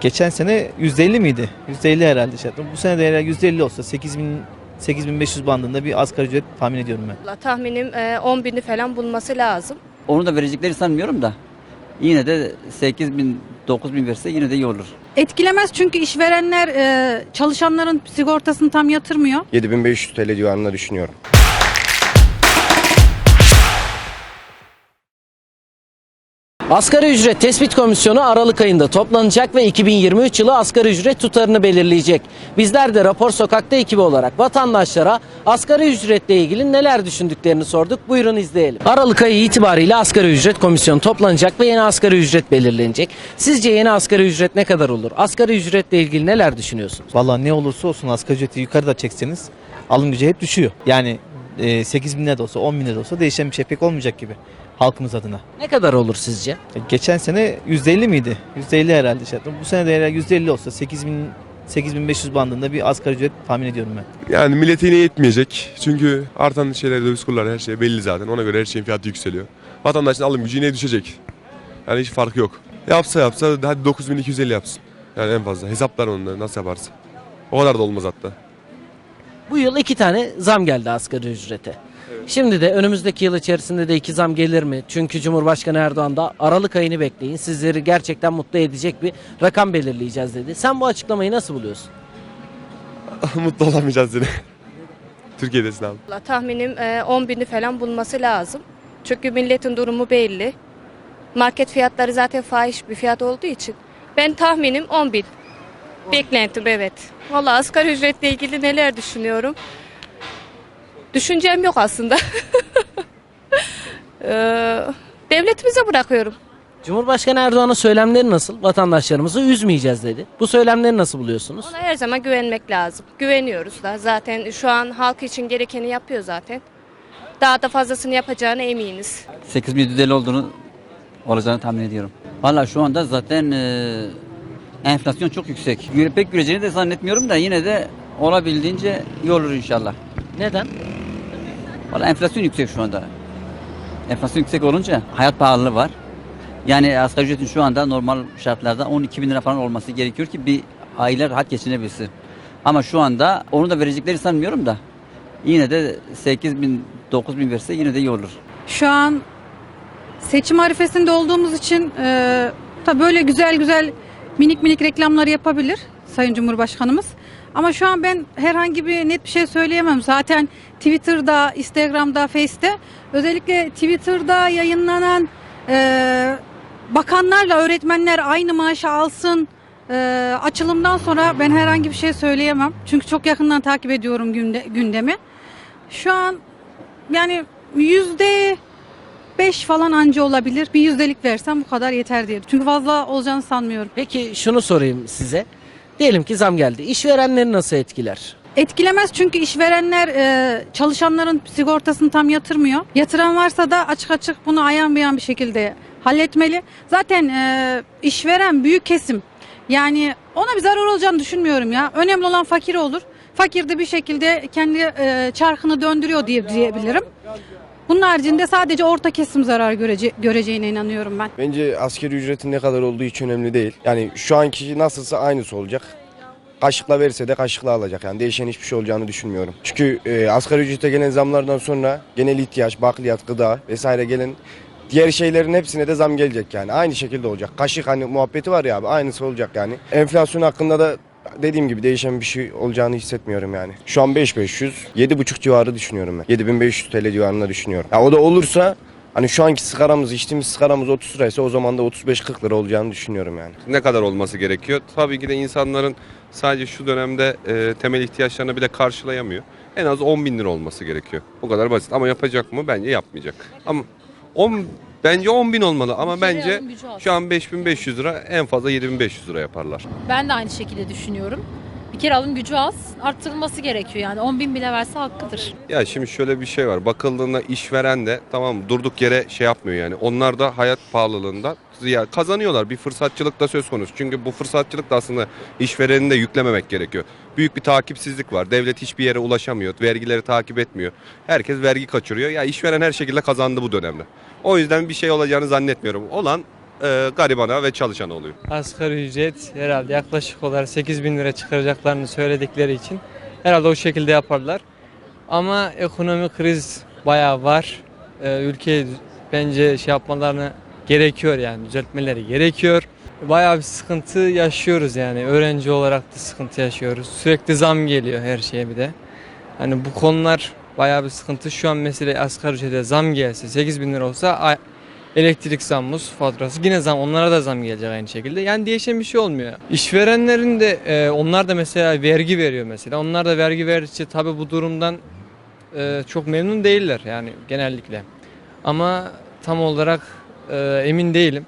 Geçen sene %50 miydi? %50 herhalde şey. Bu sene de eğer %50 olsa 8000 8500 bandında bir asgari ücret tahmin ediyorum ben. Valla Tahminim e, 10 bini falan bulması lazım. Onu da verecekleri sanmıyorum da. Yine de 8 bin, 9 bin verse yine de iyi olur. Etkilemez çünkü işverenler e, çalışanların sigortasını tam yatırmıyor. 7500 TL civarında düşünüyorum. Asgari ücret tespit komisyonu Aralık ayında toplanacak ve 2023 yılı asgari ücret tutarını belirleyecek. Bizler de Rapor Sokak'ta ekibi olarak vatandaşlara asgari ücretle ilgili neler düşündüklerini sorduk. Buyurun izleyelim. Aralık ayı itibariyle asgari ücret komisyonu toplanacak ve yeni asgari ücret belirlenecek. Sizce yeni asgari ücret ne kadar olur? Asgari ücretle ilgili neler düşünüyorsunuz? Vallahi ne olursa olsun asgari ücreti yukarıda çekseniz alım gücü hep düşüyor. Yani e, 8 bin lira da olsa 10 bin da olsa değişen bir şey pek olmayacak gibi halkımız adına. Ne kadar olur sizce? Geçen sene %50 miydi? %50 herhalde şey. Bu sene de eğer %50 olsa 8000 8500 bandında bir asgari ücret tahmin ediyorum ben. Yani millete yine yetmeyecek. Çünkü artan şeyler, döviz kurları her şey belli zaten. Ona göre her şeyin fiyatı yükseliyor. Vatandaşın alım gücü yine düşecek. Yani hiç fark yok. Yapsa yapsa hadi 9250 yapsın. Yani en fazla. Hesaplar onları nasıl yaparsa. O kadar da olmaz hatta. Bu yıl iki tane zam geldi asgari ücrete. Şimdi de önümüzdeki yıl içerisinde de iki zam gelir mi? Çünkü Cumhurbaşkanı Erdoğan da Aralık ayını bekleyin. Sizleri gerçekten mutlu edecek bir rakam belirleyeceğiz dedi. Sen bu açıklamayı nasıl buluyorsun? Mutlu olamayacağız yine. Türkiye'desin abi. Valla Tahminim e, 10 bini falan bulması lazım. Çünkü milletin durumu belli. Market fiyatları zaten fahiş bir fiyat olduğu için. Ben tahminim 10 bin. Beklentim evet. Valla asgari ücretle ilgili neler düşünüyorum? Düşüncem yok aslında. Ee, devletimize bırakıyorum. Cumhurbaşkanı Erdoğan'ın söylemleri nasıl? Vatandaşlarımızı üzmeyeceğiz dedi. Bu söylemleri nasıl buluyorsunuz? Ona her zaman güvenmek lazım. Güveniyoruz da. Zaten şu an halk için gerekeni yapıyor zaten. Daha da fazlasını yapacağına eminiz. 8 bin düzeli olduğunu olacağını tahmin ediyorum. Valla şu anda zaten e, enflasyon çok yüksek. Pek göreceğini de zannetmiyorum da yine de olabildiğince iyi olur inşallah. Neden? Valla enflasyon yüksek şu anda. Enflasyon yüksek olunca hayat pahalılığı var. Yani asgari ücretin şu anda normal şartlarda 12 bin lira falan olması gerekiyor ki bir aile rahat geçinebilsin. Ama şu anda onu da verecekleri sanmıyorum da yine de 8 bin 9 bin verse yine de iyi olur. Şu an seçim arifesinde olduğumuz için e, tabii böyle güzel güzel minik minik reklamlar yapabilir Sayın Cumhurbaşkanımız. Ama şu an ben herhangi bir net bir şey söyleyemem. Zaten Twitter'da, Instagram'da, Face'te özellikle Twitter'da yayınlanan e, bakanlarla öğretmenler aynı maaşı alsın e, açılımdan sonra ben herhangi bir şey söyleyemem. Çünkü çok yakından takip ediyorum günde, gündemi. Şu an yani yüzde beş falan anca olabilir. Bir yüzdelik versem bu kadar yeter diye. Çünkü fazla olacağını sanmıyorum. Peki şunu sorayım size. Diyelim ki zam geldi. İşverenleri nasıl etkiler? Etkilemez çünkü işverenler e, çalışanların sigortasını tam yatırmıyor. Yatıran varsa da açık açık bunu ayan beyan bir şekilde halletmeli. Zaten e, işveren büyük kesim. Yani ona bir zarar olacağını düşünmüyorum ya. Önemli olan fakir olur. Fakir de bir şekilde kendi e, çarkını döndürüyor diye diyebilirim. Bunun haricinde sadece orta kesim zarar görece- göreceğine inanıyorum ben. Bence askeri ücretin ne kadar olduğu hiç önemli değil. Yani şu anki nasılsa aynısı olacak. Kaşıkla verirse de kaşıkla alacak. Yani değişen hiçbir şey olacağını düşünmüyorum. Çünkü e, asgari ücrete gelen zamlardan sonra genel ihtiyaç, bakliyat, gıda vesaire gelen diğer şeylerin hepsine de zam gelecek yani. Aynı şekilde olacak. Kaşık hani muhabbeti var ya abi aynısı olacak yani. Enflasyon hakkında da dediğim gibi değişen bir şey olacağını hissetmiyorum yani. Şu an 5500, 7,5 civarı düşünüyorum ben. 7500 TL civarında düşünüyorum. Ya o da olursa Hani şu anki sigaramız, içtiğimiz sigaramız 30 liraysa o zaman da 35-40 lira olacağını düşünüyorum yani. ne kadar olması gerekiyor? Tabii ki de insanların sadece şu dönemde e, temel ihtiyaçlarını bile karşılayamıyor. En az 10 bin lira olması gerekiyor. Bu kadar basit ama yapacak mı? Bence yapmayacak. Ama 10 bence 10 bin olmalı ama bence şu an 5500 lira en fazla 7500 lira yaparlar. Ben de aynı şekilde düşünüyorum. Kere alım gücü az, arttırılması gerekiyor yani 10 bin bile verse hakkıdır. Ya şimdi şöyle bir şey var. Bakıldığında işveren de tamam durduk yere şey yapmıyor yani. Onlar da hayat pahalılığında ya kazanıyorlar. Bir fırsatçılık da söz konusu. Çünkü bu fırsatçılık da aslında işvereni de yüklememek gerekiyor. Büyük bir takipsizlik var. Devlet hiçbir yere ulaşamıyor. Vergileri takip etmiyor. Herkes vergi kaçırıyor. Ya işveren her şekilde kazandı bu dönemde. O yüzden bir şey olacağını zannetmiyorum. Olan e, garibana ve çalışana oluyor. Asgari ücret herhalde yaklaşık olarak 8 bin lira çıkaracaklarını söyledikleri için herhalde o şekilde yaparlar. Ama ekonomi kriz bayağı var. Ee, ülke bence şey yapmalarını gerekiyor yani düzeltmeleri gerekiyor. Bayağı bir sıkıntı yaşıyoruz yani öğrenci olarak da sıkıntı yaşıyoruz. Sürekli zam geliyor her şeye bir de. Hani bu konular bayağı bir sıkıntı. Şu an mesela asgari ücrete zam gelse 8 bin lira olsa elektrik zammı, su faturası yine zam onlara da zam gelecek aynı şekilde. Yani değişen bir şey olmuyor. İşverenlerin de e, onlar da mesela vergi veriyor mesela. Onlar da vergi verdikçe tabii bu durumdan e, çok memnun değiller yani genellikle. Ama tam olarak e, emin değilim.